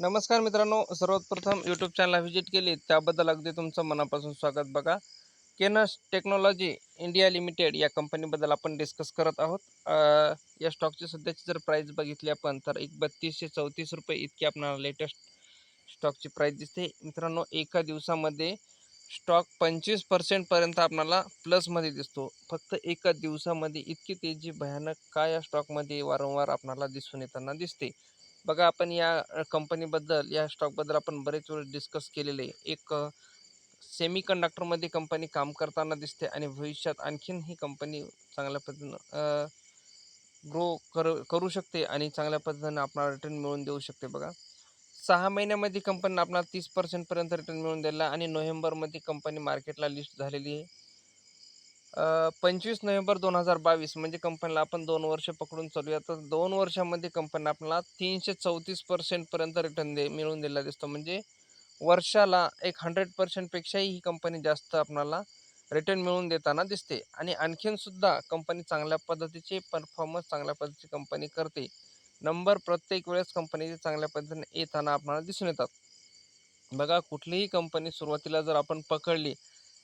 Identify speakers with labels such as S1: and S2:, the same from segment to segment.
S1: नमस्कार मित्रांनो सर्वप्रथम यूट्यूब चॅनलला व्हिजिट केली त्याबद्दल अगदी तुमचं मनापासून स्वागत बघा. केनस टेक्नॉलॉजी इंडिया लिमिटेड या कंपनीबद्दल आपण डिस्कस करत आहोत. या स्टॉकची सध्याची जर प्राईस बघितली आपण तर एक बत्तीसशे चौतीस रुपये इतकी आपणाला लेटेस्ट स्टॉकची प्राईस दिसते. मित्रांनो एका दिवसामध्ये स्टॉक पंचवीस पर्सेंटपर्यंत आपल्याला प्लसमध्ये दिसतो. फक्त एका दिवसामध्ये इतकी तेजी भयानक का या स्टॉकमध्ये वारंवार आपणाला दिसून येताना दिसते? बघा आपण या कंपनीबद्दल या स्टॉकबद्दल आपण बरेच वेळ डिस्कस केलेले आहे. एक सेमी कंडक्टरमध्ये कंपनी काम करताना दिसते आणि भविष्यात आणखीन ही कंपनी चांगल्या पद्धतीनं ग्रो करू करू शकते आणि चांगल्या पद्धतीनं आपणाला रिटर्न मिळवून देऊ शकते बघा सहा महिन्यामध्ये कंपनीनं आपणाला तीस पर्सेंटपर्यंत रिटर्न मिळवून दिला आणि नोव्हेंबरमध्ये कंपनी मार्केटला लिस्ट झालेली आहे पंचवीस नोव्हेंबर दोन हजार बावीस म्हणजे कंपनीला आपण दोन वर्ष पकडून चालूया. तर दोन वर्षामध्ये कंपनी आपल्याला तीनशे चौतीस पर्सेंटपर्यंत रिटर्न दे मिळवून दिला दिसतो. म्हणजे वर्षाला एक हंड्रेड पर्सेंटपेक्षाही ही कंपनी जास्त आपल्याला रिटर्न मिळवून देताना दिसते. आणि आणखीन सुद्धा कंपनी चांगल्या पद्धतीचे परफॉर्मन्स चांगल्या पद्धतीची कंपनी करते. नंबर प्रत्येक वेळेस कंपनीचे चांगल्या पद्धतीने येताना आपल्याला दिसून येतात. बघा कुठलीही कंपनी सुरुवातीला जर आपण पकडली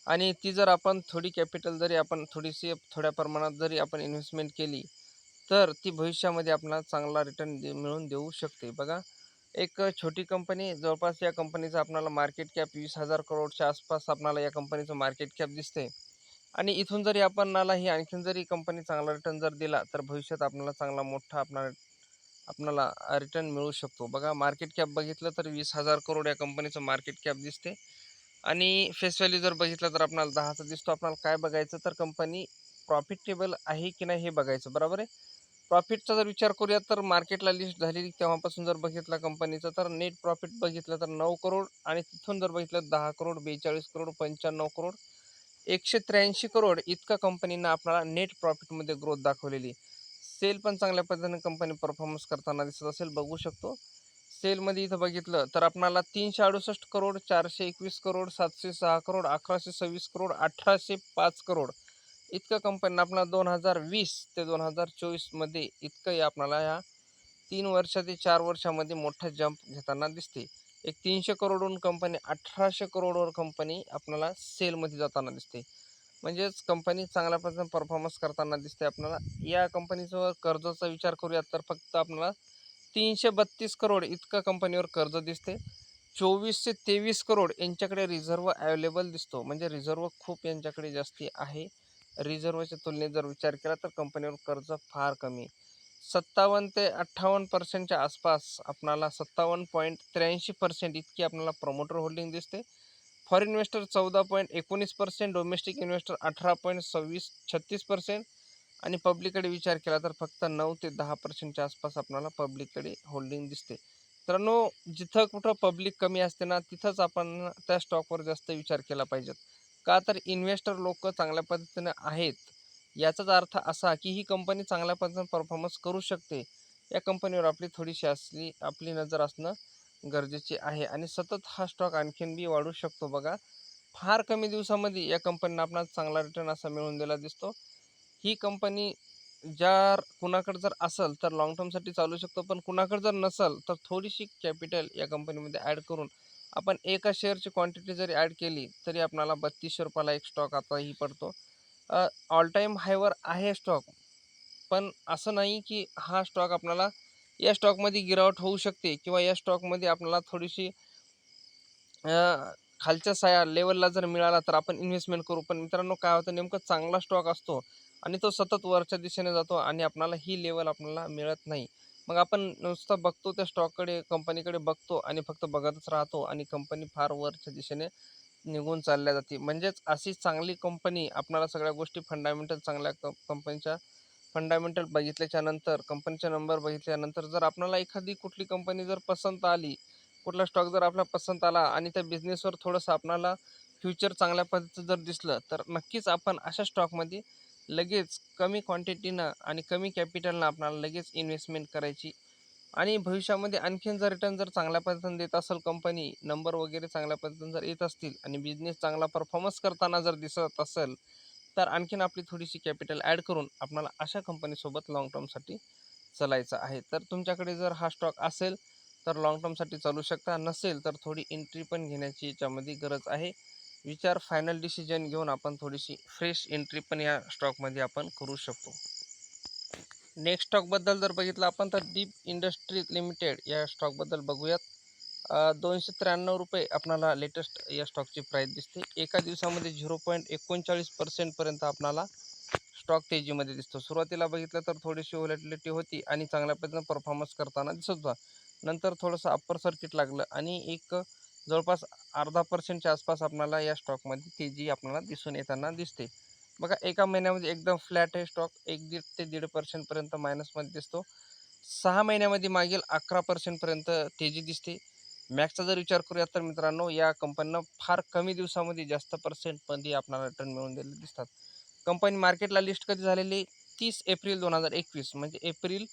S1: आणि ती जर आपण थोडी कॅपिटल जरी आपण थोडीशी थोड्या प्रमाणात जरी आपण इन्व्हेस्टमेंट केली तर ती भविष्यामध्ये आपल्याला चांगला रिटर्न दे मिळवून देऊ शकते. बघा एक छोटी कंपनी जवळपास या कंपनीचं आपल्याला मार्केट कॅप वीस हजार करोडच्या आसपास आपल्याला या कंपनीचं मार्केट कॅप दिसते. आणि इथून जरी आपणाला ही आणखीन जरी कंपनी चांगला रिटर्न जर दिला तर भविष्यात आपल्याला चांगला मोठा आपला आपणाला रिटर्न मिळू शकतो. बघा मार्केट कॅप बघितलं तर वीस हजार करोड या कंपनीचं मार्केट कॅप दिसते. आणि फेस व्हॅल्यू जर बघितलं तर आपल्याला दहाचा दिसतो. आपल्याला काय बघायचं तर कंपनी प्रॉफिटेबल आहे की नाही हे बघायचं. बरोबर आहे? प्रॉफिटचा जर विचार करूया तर मार्केटला लिस्ट झालेली तेव्हापासून जर बघितलं कंपनीचं तर नेट प्रॉफिट बघितलं तर नऊ करोड आणि तिथून जर बघितलं दहा करोड बेचाळीस करोड पंच्याण्णव करोड एकशे त्र्याऐंशी करोड इतका कंपनीनं आपल्याला नेट प्रॉफिटमध्ये ग्रोथ दाखवलेली सेल पण चांगल्या पद्धतीने कंपनी परफॉर्मन्स करताना दिसत असेल. बघू शकतो. सेलमध्ये इथं बघितलं तर आपणाला तीनशे अडुसष्ट करोड चारशे एकवीस करोड सातशे सहा करोड अकराशे सव्वीस करोड अठराशे पाच करोड इतकं कंपनीनं आपल्याला दोन हजार वीस ते दोन हजार चोवीसमध्ये इतकं आपणाला ह्या तीन वर्ष ते चार वर्षामध्ये मोठा जंप घेताना दिसते. एक तीनशे करोडवरून कंपनी अठराशे करोडवर कंपनी आपल्याला सेलमध्ये जाताना दिसते. म्हणजेच कंपनी चांगल्या पद्धतीने परफॉर्मन्स करताना दिसते आपल्याला या कंपनीचं कर्जाचा विचार करूयात तर फक्त आपल्याला तीनशे बत्तीस करोड इतकं कंपनीवर कर्ज दिसते. चोवीस ते तेवीस करोड यांच्याकडे रिझर्व अवेलेबल दिसतो. म्हणजे रिझर्व खूप यांच्याकडे जास्ती आहे. रिझर्वच्या तुलनेत जर विचार केला तर कंपनीवर कर्ज फार कमी सत्तावन्न ते अठ्ठावन्न पर्सेंटच्या आसपास आपणाला सत्तावन्न पॉईंट त्र्याऐंशी पर्सेंट इतकी आपल्याला प्रमोटर होल्डिंग दिसते. फॉरेन इन्व्हेस्टर चौदा पॉईंट एकोणीस पर्सेंट डोमेस्टिक इन्व्हेस्टर अठरा पॉईंट सव्वीस छत्तीस पर्सेंट आणि पब्लिककडे विचार केला तर फक्त नऊ ते दहा पर्सेंटच्या आसपास आपल्याला पब्लिककडे होल्डिंग दिसते. मित्रांनो जिथं कुठं पब्लिक कमी असते ना तिथंच आपण त्या स्टॉकवर जास्त विचार केला पाहिजेत का तर इन्व्हेस्टर लोक चांगल्या पद्धतीने आहेत. याचाच अर्थ असा की ही कंपनी चांगल्या पद्धतीने परफॉर्मन्स करू शकते. या कंपनीवर आपली थोडीशी असली आपली नजर असणं गरजेचे आहे आणि सतत हा स्टॉक आणखीन बी वाढू शकतो बघा. फार कमी दिवसामध्ये या कंपनीनं आपणास चांगला रिटर्न असा मिळून दिला दिसतो. ही कंपनी जर कुणाकडे जर असेल तर लॉंग टर्मसाठी चालू शकतो पण कुणाकडे जर नसेल तर थोडीशी कॅपिटल या कंपनीमध्ये ॲड करून आपण एका शेअरची क्वांटिटी जरी ॲड केली तरी आपणाला बत्तीसशे रुपयाला एक स्टॉक आताही पडतो. ऑल टाईम हायवर आहे स्टॉक पण असं नाही की हा स्टॉक आपल्याला या स्टॉकमध्ये गिरावट होऊ शकते किंवा या स्टॉकमध्ये आपल्याला थोडीशी खालच्या साया लेवलला जर मिळाला तर आपण इन्व्हेस्टमेंट करू. पण मित्रांनो काय होतं नेमकं चांगला स्टॉक असतो. आणि तो सतत वरच्या दिशेने जातो आणि आपणाला ही लेवल आपल्याला मिळत नाही. मग आपण नुसतं बघतो त्या स्टॉककडे कंपनीकडे बघतो आणि फक्त बघतच राहतो आणि कंपनी फार वरच्या दिशेने निघून चालल्या जाते. म्हणजेच अशी चांगली कंपनी आपणाला सगळ्या गोष्टी फंडामेंटल चांगल्या क कंपनीच्या फंडामेंटल बघितल्याच्या नंतर कंपनीचा नंबर बघितल्यानंतर जर आपणाला एखादी कुठली कंपनी जर पसंत आली कुठला स्टॉक जर आपला पसंत आला आणि त्या बिझनेसवर थोडंसं आपणाला फ्युचर चांगल्या पद्धतीचं जर दिसलं तर नक्कीच आपण अशा स्टॉकमध्ये लगेच कमी क्वांटिटीनं आणि कमी कॅपिटलनं आपल्याला लगेच इन्व्हेस्टमेंट करायची. आणि भविष्यामध्ये आणखीन जर रिटर्न जर चांगल्या पद्धतीने देत असेल कंपनी नंबर वगैरे चांगल्या पद्धतीने जर येत असतील आणि बिझनेस चांगला परफॉर्मन्स करताना जर दिसत असेल तर आणखीन आपली थोडीशी कॅपिटल ॲड करून आपणाला अशा कंपनीसोबत लाँग टर्मसाठी चालायचं आहे. तर तुमच्याकडे जर हा स्टॉक असेल तर लाँग टर्मसाठी चालू शकता. नसेल तर थोडी एंट्री पण घेण्याची याच्यामध्ये गरज आहे. विचार फायनल डिसिजन घेऊन आपण थोडीशी फ्रेश एंट्री पण या स्टॉकमध्ये आपण करू शकतो. नेक्स्ट स्टॉकबद्दल जर बघितलं आपण तर दीप इंडस्ट्री लिमिटेड या स्टॉकबद्दल बघूयात. दोनशे त्र्याण्णव रुपये आपणाला लेटेस्ट या स्टॉकची प्राईस दिसते. एका दिवसामध्ये झिरो पॉईंट एकोणचाळीस पर्सेंटपर्यंत आपणाला स्टॉक तेजीमध्ये दिसतो. सुरुवातीला बघितलं तर थोडीशी व्हॉलेटिलिटी होती आणि चांगल्या पद्धतीनं परफॉर्मन्स करताना दिसत होता. नंतर थोडंसं अप्पर सर्किट लागलं आणि एक जवळपास अर्धा पर्सेंटच्या आसपास आपल्याला या स्टॉकमध्ये तेजी आपल्याला दिसून येताना दिसते. बघा एका महिन्यामध्ये एकदम फ्लॅट आहे स्टॉक. एक दीड ते दीड पर्सेंटपर्यंत मायनसमध्ये दिसतो. सहा महिन्यामध्ये मागील अकरा पर्सेंटपर्यंत तेजी दिसते. मॅक्सचा जर विचार करूया तर मित्रांनो या कंपनीनं फार कमी दिवसामध्ये जास्त पर्सेंटमध्ये आपल्याला रिटर्न मिळवून दिले दिसतात. कंपनी मार्केटला लिस्ट कधी झालेली? तीस एप्रिल दोन हजार एकवीस. म्हणजे एप्रिल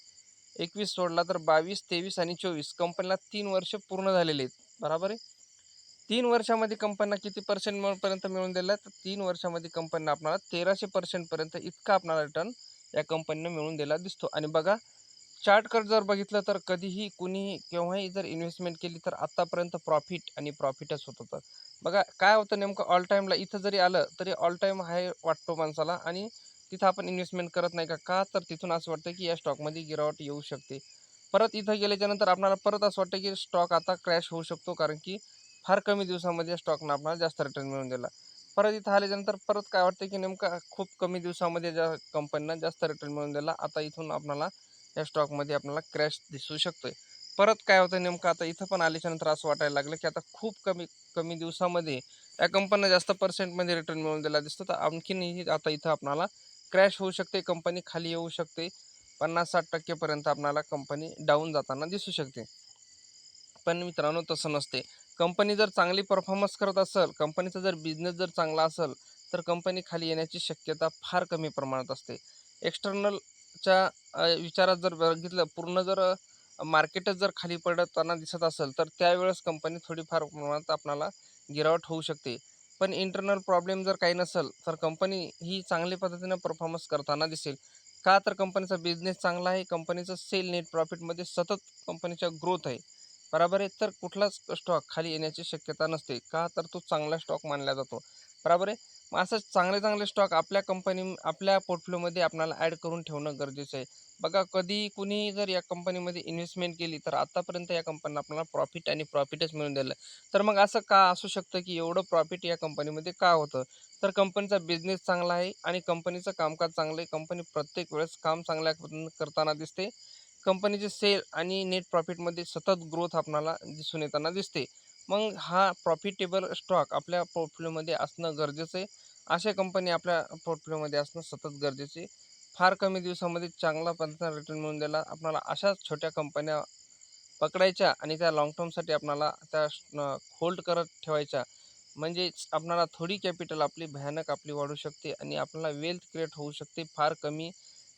S1: एकवीस सोडला तर बावीस तेवीस आणि चोवीस. कंपनीला तीन वर्ष पूर्ण झालेले आहेत. बरोबर आहे? तीन वर्षामध्ये कंपनीला किती पर्सेंट पर्यंत मिळून दिला? तर तीन वर्षामध्ये कंपनीनं आपणाला तेराशे पर्सेंटपर्यंत इतका आपणाला रिटर्न या कंपनीनं मिळून दिला दिसतो. आणि बघा चार्टकडे जर बघितलं तर कधीही कुणीही केव्हाही जर इन्व्हेस्टमेंट केली तर आत्तापर्यंत प्रॉफिट आणि प्रॉफिटच होत होतं. बघा काय होतं नेमकं ऑल टाईमला इथं जरी आलं तरी ऑल टाईम हाय वाटतो माणसाला आणि तिथं आपण इन्व्हेस्टमेंट करत नाही का? का तर तिथून असं वाटतं की या स्टॉकमध्ये गिरावट येऊ शकते. परत इथं गेल्याच्यानंतर आपल्याला परत असं वाटतं की स्टॉक आता क्रॅश होऊ शकतो. कारण की फार कमी दिवसामध्ये स्टॉकनं आपल्याला जास्त रिटर्न मिळून दिला. परत इथं आल्याच्यानंतर परत काय वाटतं की नेमका खूप कमी दिवसामध्ये ज्या कंपनीनं जास्त रिटर्न मिळून दिला आता इथून आपल्याला या स्टॉकमध्ये आपल्याला क्रॅश दिसू शकतोय. परत काय होतं नेमकं आता इथं पण आल्याच्यानंतर असं वाटायला लागलं की आता खूप कमी कमी दिवसामध्ये या कंपनीनं जास्त पर्सेंटमध्ये रिटर्न मिळून दिला दिसतो. तर आणखीनही आता इथं आपणाला क्रॅश होऊ शकते कंपनी खाली येऊ शकते. पन्नास साठ टक्केपर्यंत आपणाला कंपनी डाऊन जाताना दिसू शकते. पण मित्रांनो तसं नसते. कंपनी जर चांगली परफॉर्मन्स करत असेल कंपनीचा जर बिझनेस जर चांगला असेल तर कंपनी खाली येण्याची शक्यता फार कमी प्रमाणात असते. एक्स्टर्नलच्या विचारात जर बघितलं पूर्ण जर मार्केटच जर खाली पडताना दिसत असेल तर त्यावेळेस कंपनी थोडीफार प्रमाणात आपणाला गिरावट होऊ शकते. पण इंटरनल प्रॉब्लेम जर काही नसेल तर कंपनी ही चांगल्या पद्धतीनं परफॉर्मन्स करताना दिसेल. का तर कंपनीचा बिझनेस चांगला आहे कंपनीचं सेल नेट प्रॉफिटमध्ये सतत कंपनीचा ग्रोथ आहे. बराबर आहे. तर कुठलाच स्टॉक खाली येण्याची शक्यता नसते. का? तर तो चांगला स्टॉक मानला जातो. बरोबर आहे? मग असं चांगले चांगले स्टॉक आपल्या कंपनी आपल्या पोर्टफोलिओमध्ये आपल्याला ॲड करून ठेवणं गरजेचं आहे. बघा कधी कुणी जर या कंपनीमध्ये इन्व्हेस्टमेंट केली तर आतापर्यंत या कंपनीला आपल्याला प्रॉफिट आणि प्रॉफिटच मिळून दिलं. तर मग असं का असू शकतं की एवढं प्रॉफिट या कंपनीमध्ये का होतं? तर कंपनीचा बिझनेस चांगला आहे आणि कंपनीचं कामकाज चांगलं आहे. कंपनी प्रत्येक वेळेस काम चांगल्या करताना दिसते. कंपनीचे सेल आणि नेट प्रॉफिटमध्ये सतत ग्रोथ आपणाला दिसून येताना दिसते. मग हा प्रॉफिटेबल स्टॉक आपल्या पोर्टफोलिओमध्ये असणं गरजेचं आहे. अशा कंपनी आपल्या पोर्टफोलिओमध्ये असणं सतत गरजेचे आहे. फार कमी दिवसामध्ये चांगला पद्धतीनं रिटर्न मिळून द्यायला आपणाला अशाच छोट्या कंपन्या पकडायच्या आणि त्या लाँग टर्मसाठी आपणाला त्या होल्ड करत ठेवायच्या. म्हणजेच आपणाला थोडी कॅपिटल आपली भयानक आपली वाढू शकते आणि आपल्याला वेल्थ क्रिएट होऊ शकते. फार कमी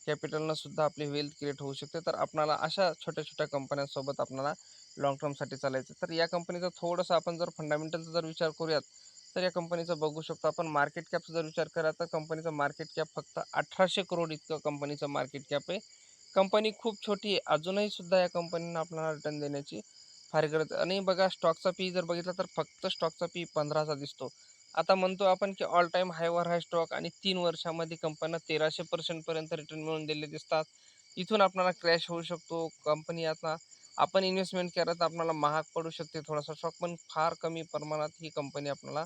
S1: कॅपिटलनं सुद्धा आपली वेल्थ क्रिएट होऊ शकते. तर आपणाला अशा छोट्या छोट्या कंपन्यांसोबत आपल्याला लाँग टर्मसाठी चालायचं तर या कंपनीचं थोडंसं आपण जर फंडामेंटलचा जर विचार करूयात तर या कंपनीचा बघू शकतो आपण मार्केट कॅपचा जर विचार करा तर कंपनीचा मार्केट कॅप फक्त अठराशे करोड इतकं कंपनीचं मार्केट कॅप आहे. कंपनी खूप छोटी आहे. अजूनही सुद्धा या कंपनीनं आपल्याला रिटर्न देण्याची फार गरज आणि बघा स्टॉकचा पी जर बघितला तर फक्त स्टॉकचा पी पंधराचा दिसतो. आता म्हणतो आपण की ऑल टाईम हायवर हाय स्टॉक आणि तीन वर्षामध्ये कंपन्या तेराशे पर्सेंटपर्यंत रिटर्न मिळवून दिले दिसतात. इथून आपल्याला क्रॅश होऊ शकतो. कंपनी आता आपण इन्व्हेस्टमेंट केलं तर आपल्याला महाग पडू शकते थोडासा. स्टॉक पण फार कमी प्रमाणात ही कंपनी आपल्याला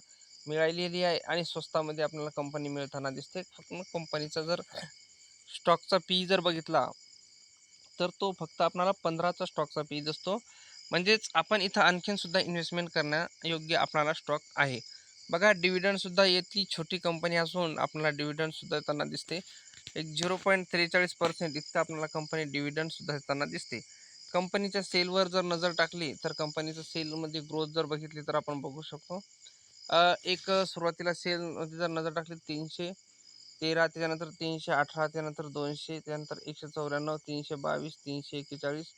S1: मिळालेली आहे आणि स्वस्तामध्ये आपल्याला कंपनी मिळताना दिसते. फक्त कंपनीचा जर स्टॉकचा पी जर बघितला तर तो फक्त आपल्याला पंधराचा स्टॉकचा पी असतो म्हणजेच आपण इथं आणखीन सुद्धा इन्व्हेस्टमेंट करण्यायोग्य आपल्याला स्टॉक आहे. बघा डिव्हिडंडसुद्धा इतकी छोटी कंपनी असून आपल्याला डिव्हिडंडसुद्धा येताना दिसते. एक झिरो पॉईंट त्रेचाळीस पर्सेंट इतकं आपल्याला कंपनी डिव्हिडंडसुद्धा येताना दिसते. कंपनीच्या सेलवर जर नजर टाकली तर कंपनीचं सेलमध्ये ग्रोथ जर बघितली तर आपण बघू शकतो. एक सुरुवातीला सेलमध्ये जर नजर टाकली तीनशे तेरा त्याच्यानंतर तीनशे अठरा त्यानंतर दोनशे त्यानंतर एकशे चौऱ्याण्णव तीनशे बावीस तीनशे एक्केचाळीस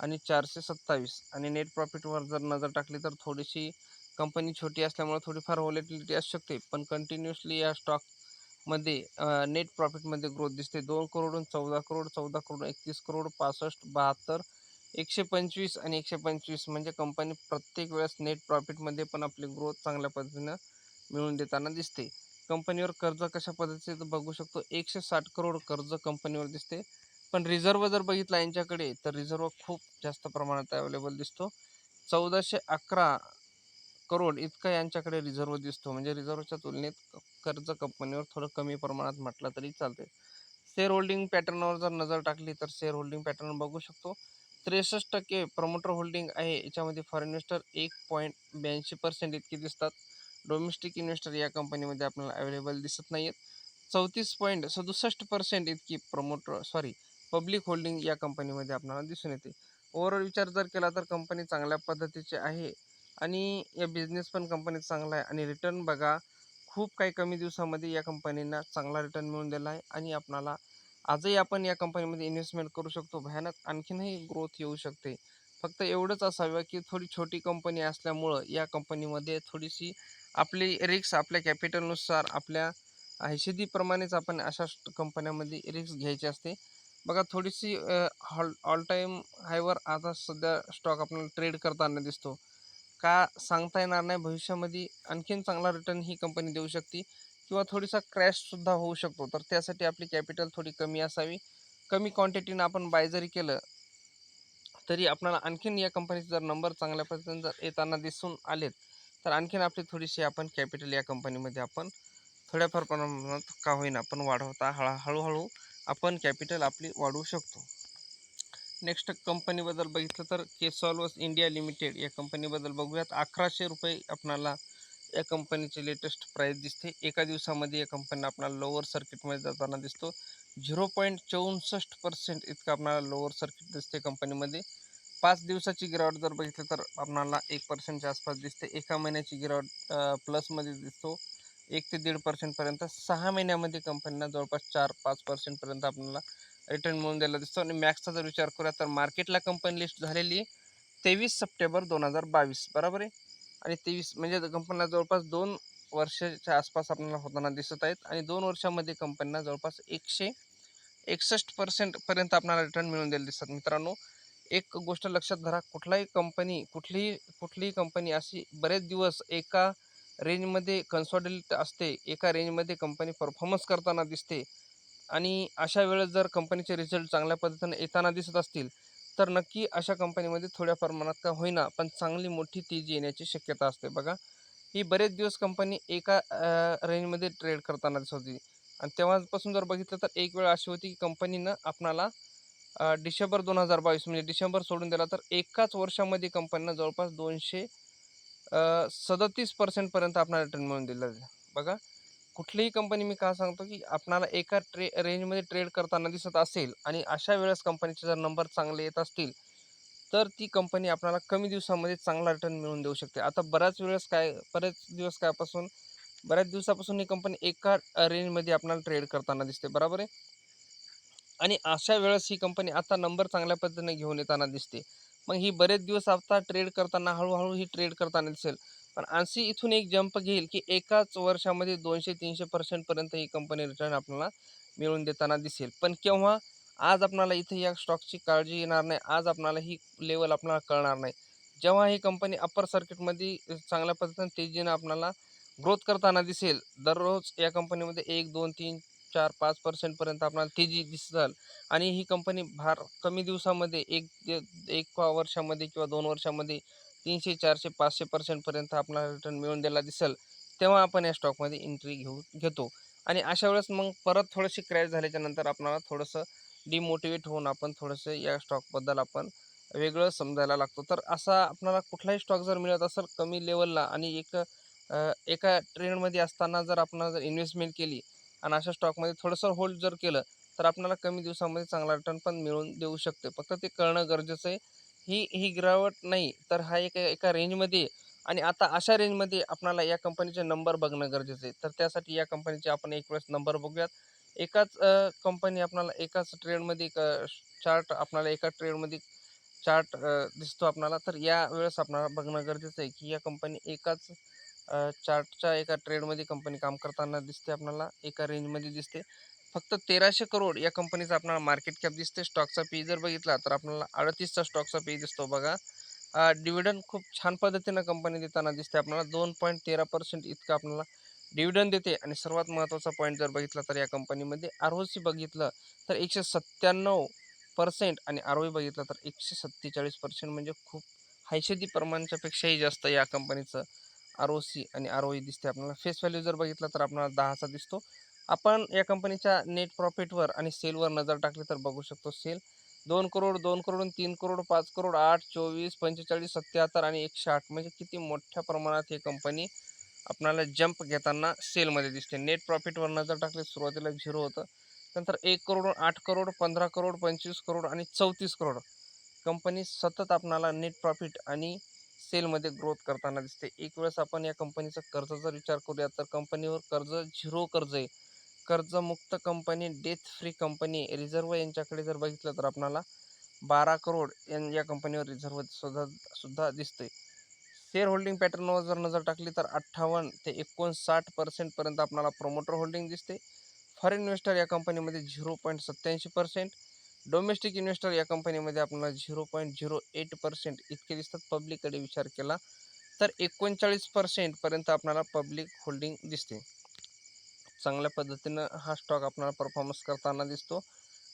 S1: आणि चारशे सत्तावीस. आणि नेट प्रॉफिटवर जर नजर टाकली तर थोडीशी कंपनी छोटी असल्यामुळे थोडीफार व्हॉलेटिलिटी असू शकते. पण कंटिन्युअसली या स्टॉकमध्ये नेट प्रॉफिटमध्ये ग्रोथ दिसते. दोन करोडून चौदा करोड चौदा करोड एकतीस करोड पासष्ट बहात्तर एकशे पंचवीस आणि एकशे पंचवीस म्हणजे कंपनी प्रत्येक वेळेस नेट प्रॉफिटमध्ये पण आपली ग्रोथ चांगल्या पद्धतीनं मिळवून देताना दिसते. कंपनीवर कर्ज कशा पद्धतीचे तर बघू शकतो. एकशे साठ करोड कर्ज कंपनीवर दिसते. पण रिझर्व जर बघितला यांच्याकडे तर रिझर्व खूप जास्त प्रमाणात अवेलेबल दिसतो. चौदाशे अकरा करोड इतका यांच्याकडे रिझर्व दिसतो. म्हणजे रिझर्वच्या तुलनेत कर्ज कंपनीवर थोडं कमी प्रमाणात म्हटलं तरी चालते शेअर होल्डिंग पॅटर्नवर जर नजर टाकली तर शेअर होल्डिंग पॅटर्न बघू शकतो. त्रेसष्ट टक्के प्रमोटर होल्डिंग आहे. याच्यामध्ये फॉरेन इन्व्हेस्टर एक पॉईंट ब्याऐंशी पर्सेंट इतके दिसतात. डोमेस्टिक इन्व्हेस्टर या कंपनीमध्ये आपल्याला अवेलेबल दिसत नाही आहेत चौतीस पॉईंट सदुसष्ट पर्सेंट इतकी प्रमोटर सॉरी पब्लिक होल्डिंग या कंपनीमध्ये आपल्याला दिसून येते. ओव्हरऑल विचार जर केला तर कंपनी चांगल्या पद्धतीची आहे. आणि या बिझनेस पण कंपनीत चांगला आहे. आणि रिटर्न बघा खूप काही कमी दिवसामध्ये या कंपनींना चांगला रिटर्न मिळून दिला आहे. आणि आपणाला आजही आपण या कंपनीमध्ये इन्व्हेस्टमेंट करू शकतो. भयानक आणखीनही ग्रोथ येऊ शकते. फक्त एवढंच असावं की थोडी छोटी कंपनी असल्यामुळं या कंपनीमध्ये थोडीशी आपली रिक्स आपल्या कॅपिटलनुसार आपल्या हैसियतीप्रमाणेच आपण अशा कंपन्यामध्ये रिक्स घ्यायची असते. बघा थोडीशी हॉल ऑल टाईम हायवर आता सध्या स्टॉक आपल्याला ट्रेड करताना दिसतो. का सांगता येणार नाही भविष्यामध्ये आणखीन चांगला रिटर्न ही कंपनी देऊ शकते किंवा थोडीसा क्रॅशसुद्धा होऊ शकतो. तर त्यासाठी आपली कॅपिटल थोडी कमी असावी. कमी क्वांटिटीनं आपण बाय जरी केलं तरी आपल्याला आणखीन या कंपनीचे जर नंबर चांगल्या पद्धतीने जर येताना दिसून आलेत तर आणखीन आपली थोडीशी आपण कॅपिटल या कंपनीमध्ये आपण थोड्याफार प्रमाणात का होईना आपण वाढवता हळा हळूहळू आपण कॅपिटल आपली वाढवू शकतो. नेक्स्ट कंपनीबद्दल बघितलं तर केसॉल्वस इंडिया लिमिटेड या कंपनीबद्दल बघूयात. अकराशे रुपये आपणाला या कंपनीची लेटेस्ट प्राईस दिसते. एका दिवसामध्ये या कंपनी आपणाला लोअर सर्किटमध्ये जाताना दिसतो. झिरो पॉईंट चौसष्ट पर्सेंट इतकं आपणाला लोअर सर्किट दिसते कंपनीमध्ये पाच दिवसाची गिरावट जर बघितलं तर आपणाला एक पर्सेंटच्या आसपास दिसते. एका महिन्याची गिरावट प्लसमध्ये दिसतो. एक ते दीड पर्सेंटपर्यंत सहा महिन्यामध्ये कंपनीला जवळपास चार पाच पर्सेंटपर्यंत आपल्याला रिटर्न मिळून द्यायला दिसतो आणि मॅक्सचा जर विचार करूया तर मार्केटला कंपनी लिस्ट झालेली तेवीस सप्टेंबर दोन हजार बावीस बरोबर आहे? आणि तेवीस म्हणजे कंपनीला जवळपास दोन वर्षाच्या आसपास आपल्याला होताना दिसत आहेत. आणि दोन वर्षामध्ये कंपनीला जवळपास एकशे एकसष्ट पर्सेंटपर्यंत आपल्याला रिटर्न मिळून द्यायला दिसतात. मित्रांनो एक गोष्ट लक्षात धरा कुठलाही कंपनी कुठलीही कुठलीही कंपनी अशी बरेच दिवस एका रेंजमध्ये कन्सॉलिडेट असते एका रेंजमध्ये कंपनी परफॉर्मन्स करताना दिसते. आणि अशा वेळेस जर कंपनीचे रिझल्ट चांगल्या पद्धतीने येताना दिसत असतील तर नक्की अशा कंपनीमध्ये थोड्या प्रमाणात का होईना पण चांगली मोठी तेजी येण्याची शक्यता असते बघा. ही बरेच दिवस कंपनी एका रेंजमध्ये ट्रेड करताना दिसत होती. आणि तेव्हापासून जर बघितलं तर एक वेळ अशी होती की कंपनीनं आपणाला डिसेंबर दोन हजार बावीस म्हणजे डिसेंबर सोडून दिला तर एकाच वर्षामध्ये कंपनीनं जवळपास दोनशे सदतीस पर्सेंटपर्यंत आपणाला रिटर्न मिळून दिलं बघा. कुठलीही कंपनी मी का सांगतो की आपणाला एका ट्रे रेंजमध्ये ट्रेड करताना दिसत असेल आणि अशा वेळेस कंपनीचे जर नंबर चांगले येत असतील तर ती कंपनी आपल्याला कमी दिवसामध्ये चांगला रिटर्न मिळवून देऊ शकते. आता बऱ्याच वेळेस काय बरेच दिवस कायपासून बऱ्याच दिवसापासून ही कंपनी एका रेंजमध्ये आपल्याला ट्रेड करताना दिसते. बरोबर आहे? आणि अशा वेळेस ही कंपनी आता नंबर चांगल्या पद्धतीने घेऊन येताना दिसते. मग ही बरेच दिवस आता ट्रेड करताना हळूहळू ही ट्रेड करताना दिसेल. पण आणखी इथून एक जंप घेईल की एकाच वर्षामध्ये दोनशे तीनशे पर्सेंटपर्यंत ही कंपनी रिटर्न आपल्याला मिळवून देताना दिसेल. पण केव्हा? आज आपणाला इथे या स्टॉकची काळजी येणार नाही. आज आपणाला ही लेवल आपल्याला कळणार नाही. जेव्हा ही कंपनी अप्पर सर्किटमध्ये चांगल्या पद्धतीने तेजीनं आपणाला ग्रोथ करताना दिसेल दररोज या कंपनीमध्ये एक दोन तीन चार पाच पर्सेंटपर्यंत आपल्याला तेजी दिसल. आणि ही कंपनी भार कमी दिवसामध्ये एक एक वर्षामध्ये किंवा दोन वर्षामध्ये तीनशे चारशे पाचशे पर्सेंटपर्यंत आपल्याला रिटर्न मिळून द्यायला दिसेल तेव्हा आपण या स्टॉकमध्ये एंट्री घेऊ घेतो. आणि अशा वेळेस मग परत थोडीशी क्रॅश झाल्याच्यानंतर आपल्याला थोडंसं डिमोटिवेट होऊन आपण थोडंसं या स्टॉकबद्दल आपण वेगळं समजायला लागतो. तर असा आपल्याला कुठलाही स्टॉक जर मिळत असेल कमी लेवलला आणि एक एका ट्रेंडमध्ये असताना जर आपण जर इन्व्हेस्टमेंट केली आणि अशा स्टॉकमध्ये थोडंसं होल्ड जर केलं तर आपल्याला कमी दिवसामध्ये चांगला रिटर्न पण मिळून देऊ शकते. फक्त ते कळणं गरजेचं आहे. ही ही गिरावट नाही तर हा एक एका रेंजमध्ये आणि आता अशा रेंजमध्ये आपणाला या कंपनीचे नंबर बघणं गरजेचं आहे. तर त्यासाठी या कंपनीचे आपण एक वेळेस नंबर बघूयात. एकाच कंपनी आपणाला एकाच ट्रेडमध्ये एक चार्ट आपणाला एका ट्रेडमध्ये चार्ट दिसतो आपणाला. तर या वेळेस आपणाला बघणं गरजेचं आहे की या कंपनी एकाच चार्टच्या एका ट्रेडमध्ये कंपनी काम करताना दिसते आपल्याला एका रेंजमध्ये दिसते. फक्त तेराशे करोड या कंपनीचा आपल्याला मार्केट कॅप दिसते स्टॉकचा पी जर बघितला तर आपल्याला अडतीसचा स्टॉकचा पी दिसतो बघा. डिव्हिडंड खूप छान पद्धतीनं कंपनी देताना दिसते आपल्याला दोन पॉईंट तेरा पर्सेंट इतकं आपल्याला डिव्हिडंड देते. आणि सर्वात महत्त्वाचा पॉईंट जर बघितला तर या कंपनीमध्ये आर ओ सी बघितलं तर एकशे सत्त्याण्णव पर्सेंट आणि आर ओ बघितलं तर एकशे सत्तेचाळीस पर्सेंट म्हणजे खूप हैशदी प्रमाणाच्यापेक्षाही जास्त या कंपनीचं आर ओ सी आणि आर ओ दिसते आपल्याला फेस व्हॅल्यू जर बघितला तर आपल्याला दहाचा दिसतो. आपण या कंपनीच्या नेट प्रॉफिटवर आणि सेलवर नजर टाकली तर बघू शकतो सेल. दोन करोड दोन करोड तीन करोड पाच करोड आठ चोवीस पंचेचाळीस सत्याहत्तर आणि एकशे आठ. म्हणजे किती मोठ्या प्रमाणात ही कंपनी आपणाला जंप घेताना सेलमध्ये दिसते. नेट प्रॉफिटवर नजर टाकली सुरुवातीला झिरो होतं. नंतर एक करोड आठ करोड पंधरा करोड पंचवीस करोड आणि चौतीस करोड कंपनी सतत आपणाला नेट प्रॉफिट आणि सेलमध्ये ग्रोथ करताना दिसते. एक वेळेस आपण या कंपनीचा कर्जाचा विचार करूया तर कंपनीवर कर्ज झिरो कर्ज आहे. कर्जमुक्त company debt free company reserve यांच्याकडे जर बघितलं तर आपणाला बारा करोड यां- या कंपनीवर रिझर्व सुद्धा सुद्धा दिसते शेअर होल्डिंग पॅटर्नवर जर नजर टाकली तर अठ्ठावन्न ते एकोणसाठ पर्सेंटपर्यंत आपणाला प्रोमोटर होल्डिंग दिसते फॉरेन इन्व्हेस्टर या कंपनीमध्ये झिरो पॉईंट सत्याऐंशी पर्सेंट डोमेस्टिक इन्व्हेस्टर या कंपनीमध्ये आपल्याला zero point zero eight percent इतके दिसतात. पब्लिककडे विचार केला तर एकोणचाळीस पर्सेंटपर्यंत आपल्याला पब्लिक होल्डिंग दिसते चांगल्या पद्धतीनं हा स्टॉक आपणाला परफॉर्मन्स करताना दिसतो.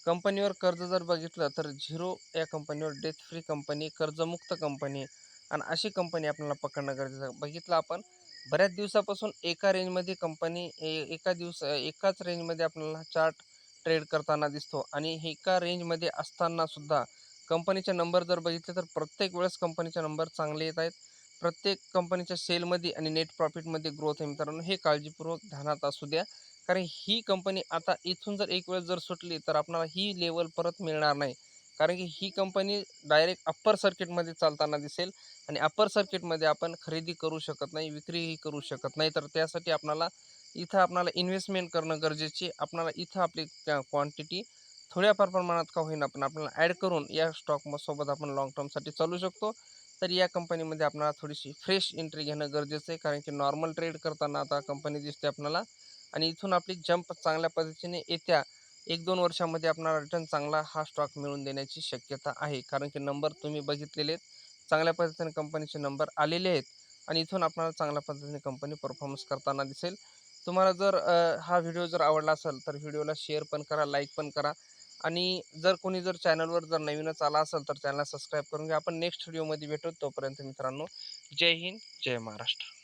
S1: कंपनीवर कर्ज जर बघितलं तर झिरो या कंपनीवर डेथ फ्री कंपनी कर्जमुक्त कंपनी आणि अशी कंपनी आपल्याला पकडणं गरजेचं आहे. बघितलं आपण बऱ्याच दिवसापासून एका रेंजमध्ये कंपनी एका दिवस एकाच रेंजमध्ये आपल्याला चार्ट ट्रेड करताना दिसतो आणि एका रेंजमध्ये असतानासुद्धा कंपनीचे नंबर जर बघितले तर प्रत्येक वेळेस कंपनीचे नंबर चांगले येत आहेत. प्रत्येक कंपनीच्या सेलमध्ये आणि नेट प्रॉफिटमध्ये ग्रोथ आहे मित्रांनो. हे काळजीपूर्वक ध्यानात असू द्या. कारण ही कंपनी आता इथून जर एक वेळ जर सुटली तर आपणाला ही लेवल परत मिळणार नाही. कारण की ही कंपनी डायरेक्ट अप्पर सर्किटमध्ये चालताना दिसेल आणि अप्पर सर्किटमध्ये आपण खरेदी करू शकत नाही विक्रीही करू शकत नाही. तर त्यासाठी आपणाला इथं आपणाला इन्व्हेस्टमेंट करणं गरजेचे आपणाला इथं आपली क्वांटिटी थोड्याफार प्रमाणात का होईना पण आपल्याला ॲड करून या स्टॉक सोबत आपण लाँग टर्मसाठी चालू शकतो. तर या कंपनीमध्ये आपल्याला थोडीशी फ्रेश एंट्री घेणं गरजेचं आहे. कारण की नॉर्मल ट्रेड करताना आता कंपनी दिसते आपल्याला आणि इथून आपली जंप चांगल्या पद्धतीने येत्या एक दोन वर्षामध्ये आपल्याला रिटर्न चांगला हा स्टॉक मिळून देण्याची शक्यता आहे. कारण की नंबर तुम्ही बघितलेले आहेत. चांगल्या पद्धतीने कंपनीचे नंबर आलेले आहेत. आणि इथून आपल्याला चांगल्या पद्धतीने कंपनी परफॉर्मन्स करताना दिसेल. तुम्हाला जर हा व्हिडिओ जर आवडला असेल तर व्हिडिओला शेअर पण करा लाईक पण करा. आणि जर कोणी जर चॅनलवर जर नवीनच आला असेल तर चॅनलला सबस्क्राईब करून घ्या. आपण नेक्स्ट व्हिडिओमध्ये भेटू. तोपर्यंत मित्रांनो जय हिंद जय महाराष्ट्र.